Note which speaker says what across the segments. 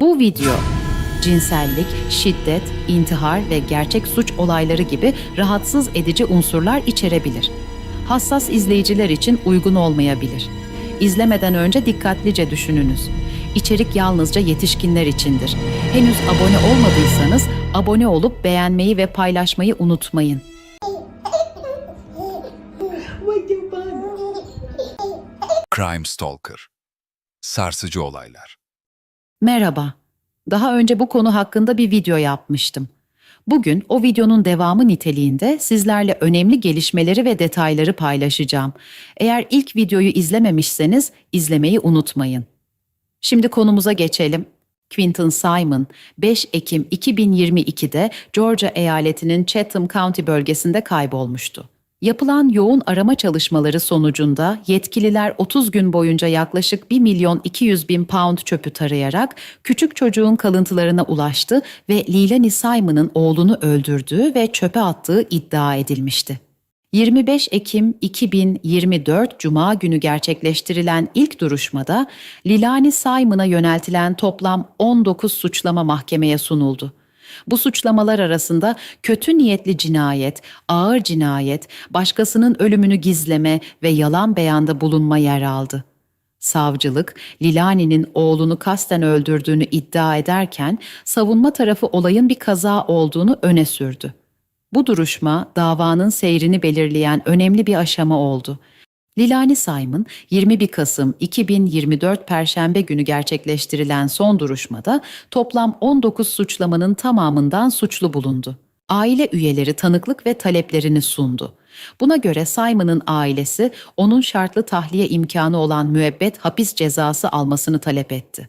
Speaker 1: Bu video cinsellik, şiddet, intihar ve gerçek suç olayları gibi rahatsız edici unsurlar içerebilir. Hassas izleyiciler için uygun olmayabilir. İzlemeden önce dikkatlice düşününüz. İçerik yalnızca yetişkinler içindir. Henüz abone olmadıysanız abone olup beğenmeyi ve paylaşmayı unutmayın.
Speaker 2: Crime Stalker Sarsıcı olaylar
Speaker 1: Merhaba. Daha önce bu konu hakkında bir video yapmıştım. Bugün o videonun devamı niteliğinde sizlerle önemli gelişmeleri ve detayları paylaşacağım. Eğer ilk videoyu izlememişseniz izlemeyi unutmayın. Şimdi konumuza geçelim. Quinton Simon 5 Ekim 2022'de Georgia eyaletinin Chatham County bölgesinde kaybolmuştu. Yapılan yoğun arama çalışmaları sonucunda yetkililer 30 gün boyunca yaklaşık 1 milyon 200 bin pound çöpü tarayarak küçük çocuğun kalıntılarına ulaştı ve Leilani Simon'ın oğlunu öldürdüğü ve çöpe attığı iddia edilmişti. 25 Ekim 2024 Cuma günü gerçekleştirilen ilk duruşmada Lilani Simon'a yöneltilen toplam 19 suçlama mahkemeye sunuldu. Bu suçlamalar arasında kötü niyetli cinayet, ağır cinayet, başkasının ölümünü gizleme ve yalan beyanda bulunma yer aldı. Savcılık, Lilani'nin oğlunu kasten öldürdüğünü iddia ederken savunma tarafı olayın bir kaza olduğunu öne sürdü. Bu duruşma davanın seyrini belirleyen önemli bir aşama oldu. Lilani Simon 21 Kasım 2024 Perşembe günü gerçekleştirilen son duruşmada toplam 19 suçlamanın tamamından suçlu bulundu. Aile üyeleri tanıklık ve taleplerini sundu. Buna göre Simon'ın ailesi onun şartlı tahliye imkanı olan müebbet hapis cezası almasını talep etti.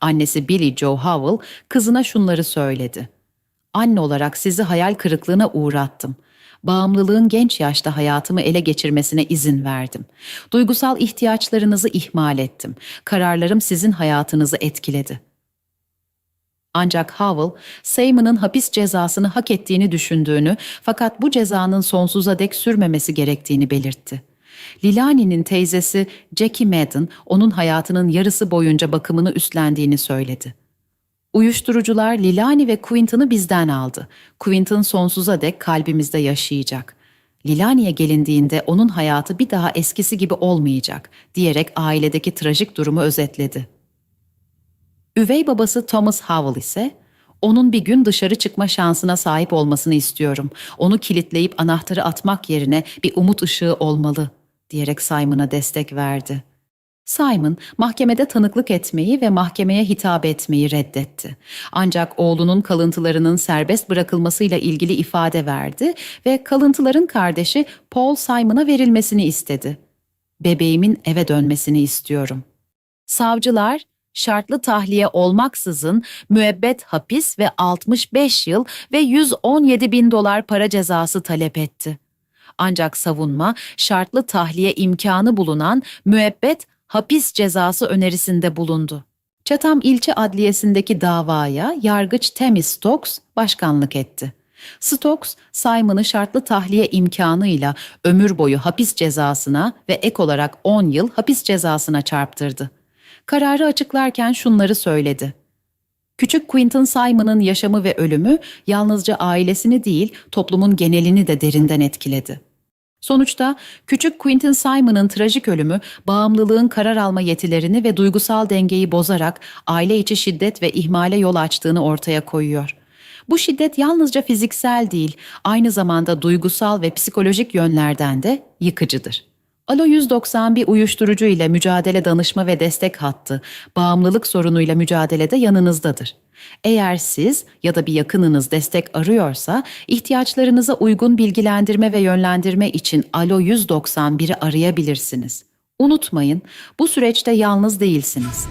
Speaker 1: Annesi Billy Joe Howell kızına şunları söyledi. Anne olarak sizi hayal kırıklığına uğrattım. Bağımlılığın genç yaşta hayatımı ele geçirmesine izin verdim. Duygusal ihtiyaçlarınızı ihmal ettim. Kararlarım sizin hayatınızı etkiledi. Ancak Howell, Simon'ın hapis cezasını hak ettiğini düşündüğünü fakat bu cezanın sonsuza dek sürmemesi gerektiğini belirtti. Lilani'nin teyzesi Jackie Madden onun hayatının yarısı boyunca bakımını üstlendiğini söyledi. Uyuşturucular Lilani ve Quinton'ı bizden aldı. Quinton sonsuza dek kalbimizde yaşayacak. Lilani'ye gelindiğinde onun hayatı bir daha eskisi gibi olmayacak diyerek ailedeki trajik durumu özetledi. Üvey babası Thomas Howell ise onun bir gün dışarı çıkma şansına sahip olmasını istiyorum. Onu kilitleyip anahtarı atmak yerine bir umut ışığı olmalı diyerek Simon'a destek verdi. Simon mahkemede tanıklık etmeyi ve mahkemeye hitap etmeyi reddetti. Ancak oğlunun kalıntılarının serbest bırakılmasıyla ilgili ifade verdi ve kalıntıların kardeşi Paul Simon'a verilmesini istedi. Bebeğimin eve dönmesini istiyorum. Savcılar şartlı tahliye olmaksızın müebbet hapis ve 65 yıl ve 117 bin dolar para cezası talep etti. Ancak savunma şartlı tahliye imkanı bulunan müebbet hapis cezası önerisinde bulundu. Chatham İlçe Adliyesi'ndeki davaya yargıç Tammy Stokes başkanlık etti. Stokes, Simon'ı şartlı tahliye imkanıyla ömür boyu hapis cezasına ve ek olarak 10 yıl hapis cezasına çarptırdı. Kararı açıklarken şunları söyledi. Küçük Quinton Simon'ın yaşamı ve ölümü yalnızca ailesini değil, toplumun genelini de derinden etkiledi. Sonuçta küçük Quentin Simon'ın trajik ölümü bağımlılığın karar alma yetilerini ve duygusal dengeyi bozarak aile içi şiddet ve ihmale yol açtığını ortaya koyuyor. Bu şiddet yalnızca fiziksel değil, aynı zamanda duygusal ve psikolojik yönlerden de yıkıcıdır. Alo 191 uyuşturucu ile mücadele danışma ve destek hattı, bağımlılık sorunuyla mücadelede yanınızdadır. Eğer siz ya da bir yakınınız destek arıyorsa, ihtiyaçlarınıza uygun bilgilendirme ve yönlendirme için Alo 191'i arayabilirsiniz. Unutmayın, bu süreçte yalnız değilsiniz.